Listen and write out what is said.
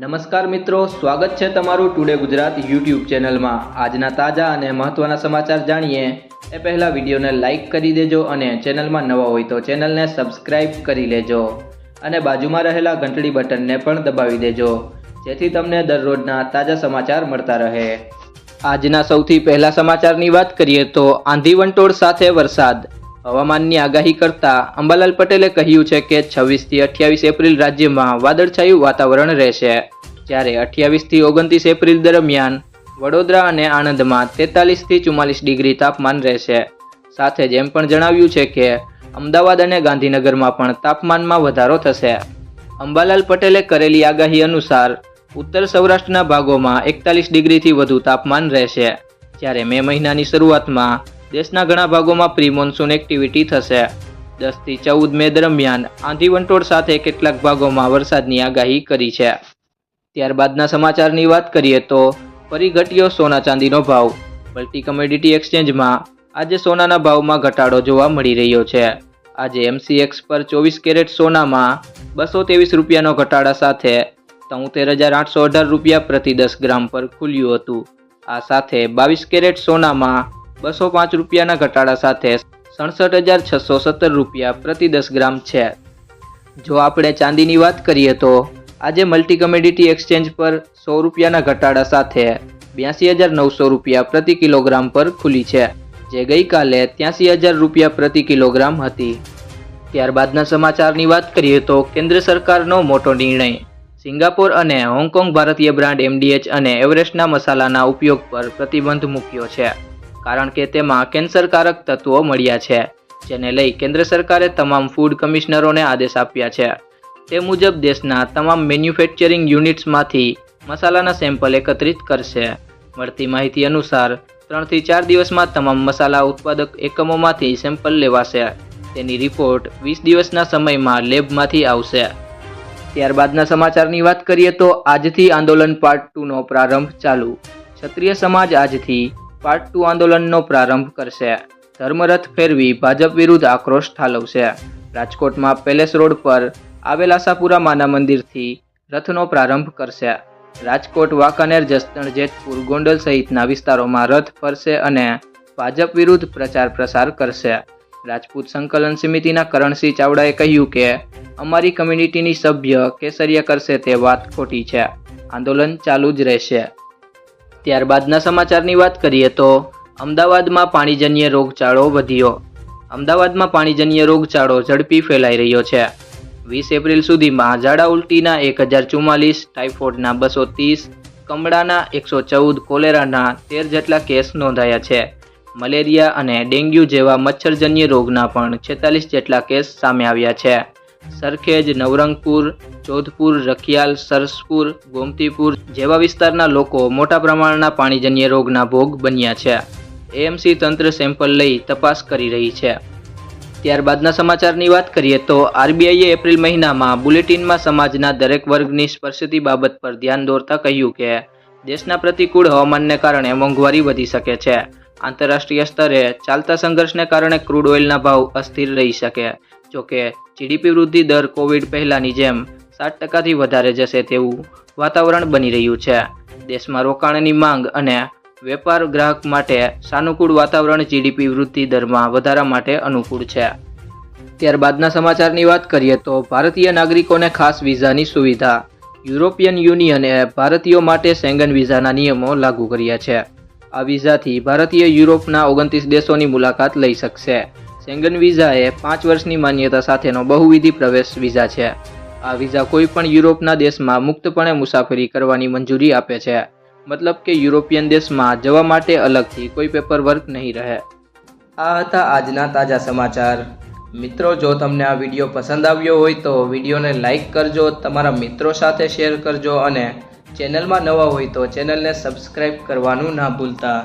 નમસ્કાર મિત્રો, સ્વાગત છે તમારું ટુડે ગુજરાત યુટ્યુબ ચેનલમાં. આજના તાજા અને મહત્ત્વના સમાચાર જાણીએ. એ પહેલાં વિડીયોને લાઇક કરી દેજો અને ચેનલમાં નવા હોય તો ચેનલને સબસ્ક્રાઇબ કરી લેજો. અને બાજુમાં રહેલા ઘંટડી બટનને પણ દબાવી દેજો, જેથી તમને દરરોજના તાજા સમાચાર મળતા રહે. આજના સૌથી પહેલા સમાચારની વાત કરીએ તો આંધી વંટોળ સાથે વરસાદ. હવામાનની આગાહી કરતા અંબાલાલ પટેલે કહ્યું છે કે છવ્વીસથી અઠ્યાવીસ એપ્રિલ રાજ્યમાં વાદળછાયું વાતાવરણ રહેશે. જ્યારે અઠ્યાવીસથી ઓગણત્રીસ એપ્રિલ દરમિયાન વડોદરા અને આણંદમાં તેતાલીસથી ચુમ્માલીસ ડિગ્રી તાપમાન રહેશે. સાથે જ એમ પણ જણાવ્યું છે કે અમદાવાદ અને ગાંધીનગરમાં પણ તાપમાનમાં વધારો થશે. અંબાલાલ પટેલે કરેલી આગાહી અનુસાર ઉત્તર સૌરાષ્ટ્રના ભાગોમાં એકતાલીસ ડિગ્રીથી વધુ તાપમાન રહેશે. જ્યારે મે મહિનાની શરૂઆતમાં દેશના ઘણા ભાગોમાં પ્રી મોન્સૂન એક્ટિવિટી થશે દસથી ચૌદ મે દરમિયાન આંધી વંટોળ સાથે કેટલાક ભાગોમાં વરસાદની આગાહી કરી છે. ત્યારબાદના સમાચારની વાત કરીએ તો, ફરી ઘટ્યો સોના ચાંદીનો ભાવ. મલ્ટી કમોડિટી એક્સચેન્જમાં આજે સોનાના ભાવમાં ઘટાડો જોવા મળી રહ્યો છે. આજે એમસીએક્સ પર ચોવીસ કેરેટ સોનામાં બસો ત્રેવીસ રૂપિયાનો ઘટાડા સાથે તોતેર હજાર આઠસો અઢાર રૂપિયા પ્રતિ દસ ગ્રામ પર ખુલ્યું હતું. આ સાથે બાવીસ કેરેટ સોનામાં બસો પાંચ રૂપિયાના ઘટાડા સાથે સડસઠ હજાર છસો સત્તર રૂપિયા પ્રતિ દસ ગ્રામ છે. જો આપણે ચાંદીની વાત કરીએ તો આજે મલ્ટી કમેડિટી એક્સચેન્જ પર સો રૂપિયાના ઘટાડા સાથે બ્યાસી હજાર નવસો રૂપિયા પ્રતિ કિલોગ્રામ પર ખુલી છે, જે ગઈકાલે ત્યાસી હજાર રૂપિયા પ્રતિ કિલોગ્રામ હતી. ત્યારબાદના સમાચારની વાત કરીએ તો કેન્દ્ર સરકારનો મોટો નિર્ણય, સિંગાપોર અને હોંગકોંગ ભારતીય બ્રાન્ડ એમડીએચ અને એવરેસ્ટના મસાલાના ઉપયોગ પર પ્રતિબંધ મૂક્યો છે. કારણ કે તેમાં કેન્સરકારક તત્વો મળ્યા છે, જેને લઈ કેન્દ્ર સરકારે તમામ ફૂડ કમિશનરોને આદેશ આપ્યા છે. તે મુજબ દેશના તમામ મેન્યુફેક્ચરિંગ યુનિટ્સમાંથી મસાલાના સેમ્પલ એકત્રિત કરશે. મળતી માહિતી અનુસાર, ત્રણથી ચાર દિવસમાં તમામ મસાલા ઉત્પાદક એકમોમાંથી સેમ્પલ લેવાશે. તેની રિપોર્ટ વીસ દિવસના સમયમાં લેબમાંથી આવશે. ત્યારબાદના સમાચારની વાત કરીએ તો આજથી આંદોલન પાર્ટ ટુનો પ્રારંભ ચાલુ. ક્ષત્રિય સમાજ આજથી પાર્ટ ટુ આંદોલનનો પ્રારંભ કરશે. ધર્મરથ ફેરવી ભાજપ વિરુદ્ધ આક્રોશ ઠાલવશે. રાજકોટમાં પેલેસ રોડ પર આવેલ આશાપુરા માના મંદિરથી રથનો પ્રારંભ કરશે. રાજકોટ, વાંકાનેર, જસદણ, જેતપુર, ગોંડલ સહિતના વિસ્તારોમાં રથ ફરશે અને ભાજપ વિરુદ્ધ પ્રચાર પ્રસાર કરશે. રાજપૂત સંકલન સમિતિના કરણસિંહ ચાવડાએ કહ્યું કે, અમારી કમ્યુનિટીની સભ્ય કેસરિયા કરશે તે વાત ખોટી છે. આંદોલન ચાલુ જ રહેશે. ત્યારબાદના સમાચારની વાત કરીએ તો અમદાવાદમાં પાણીજન્ય રોગચાળો વધ્યો. અમદાવાદમાં પાણીજન્ય રોગચાળો ઝડપી ફેલાઈ રહ્યો છે. વીસ એપ્રિલ સુધીમાં ઝાડા ઉલટીના એક હજાર ચુમ્માલીસ, ટાઇફોઇડના બસો ત્રીસ, કમળાના એકસો ચૌદ, કોલેરાના તેર જેટલા કેસ નોંધાયા છે. મલેરિયા અને ડેન્ગ્યુ જેવા મચ્છરજન્ય રોગના પણ છેતાલીસ જેટલા કેસ સામે આવ્યા છે. સરખેજ, નવરંગપુર, જોધપુર, રખિયાલ, સરસપુર, ગોમતીપુર જેવા વિસ્તારના લોકો મોટા પ્રમાણના પાણીજન્ય રોગના ભોગ બન્યા છે. એએમસી તંત્ર સેમ્પલ લઈ તપાસ કરી રહી છે. ત્યારબાદના સમાચારની વાત કરીએ તો આરબીઆઈએ એપ્રિલ મહિનામાં બુલેટિનમાં સમાજના દરેક વર્ગની સ્પર્શતી બાબત પર ધ્યાન દોરતા કહ્યું કે, દેશના પ્રતિકૂળ હવામાનને કારણે મોંઘવારી વધી શકે છે. આંતરરાષ્ટ્રીય સ્તરે ચાલતા સંઘર્ષને કારણે ક્રૂડ ઓઇલના ભાવ અસ્થિર રહી શકે. જોકે જીડીપી વૃદ્ધિ દર કોવિડ પહેલાંની જેમ સાત ટકાથી વધારે જશે તેવું વાતાવરણ બની રહ્યું છે. દેશમાં રોકાણની માંગ અને વેપાર ગ્રાહક માટે સાનુકૂળ વાતાવરણ જીડીપી વૃદ્ધિ દરમાં વધારા માટે અનુકૂળ છે. ત્યારબાદના સમાચારની વાત કરીએ તો ભારતીય નાગરિકોને ખાસ વિઝાની સુવિધા. યુરોપિયન યુનિયને ભારતીયો માટે સેંગન વિઝાના નિયમો લાગુ કર્યા છે. આ વિઝાથી ભારતીય યુરોપના ઓગણત્રીસ દેશોની મુલાકાત લઈ શકશે. સેંગન વિઝા એ પાંચ વર્ષની માન્યતા સાથેનો બહુવિધિ પ્રવેશ વિઝા છે. આ વિઝા કોઈ પણ યુરોપના દેશમાં મુક્તપણે મુસાફરી કરવાની મંજૂરી આપે છે. મતલબ કે યુરોપિયન દેશમાં જવા માટે અલગથી કોઈ પેપર વર્ક નહીં રહે. આ હતા આજના તાજા સમાચાર. મિત્રો, જો તમને આ વીડિયો પસંદ આવ્યો હોય તો વિડીયોને લાઇક કરજો, તમારા મિત્રો સાથે શેર કરજો અને ચેનલમાં નવા હોય તો ચેનલને સબસ્ક્રાઈબ કરવાનું ના ભૂલતા.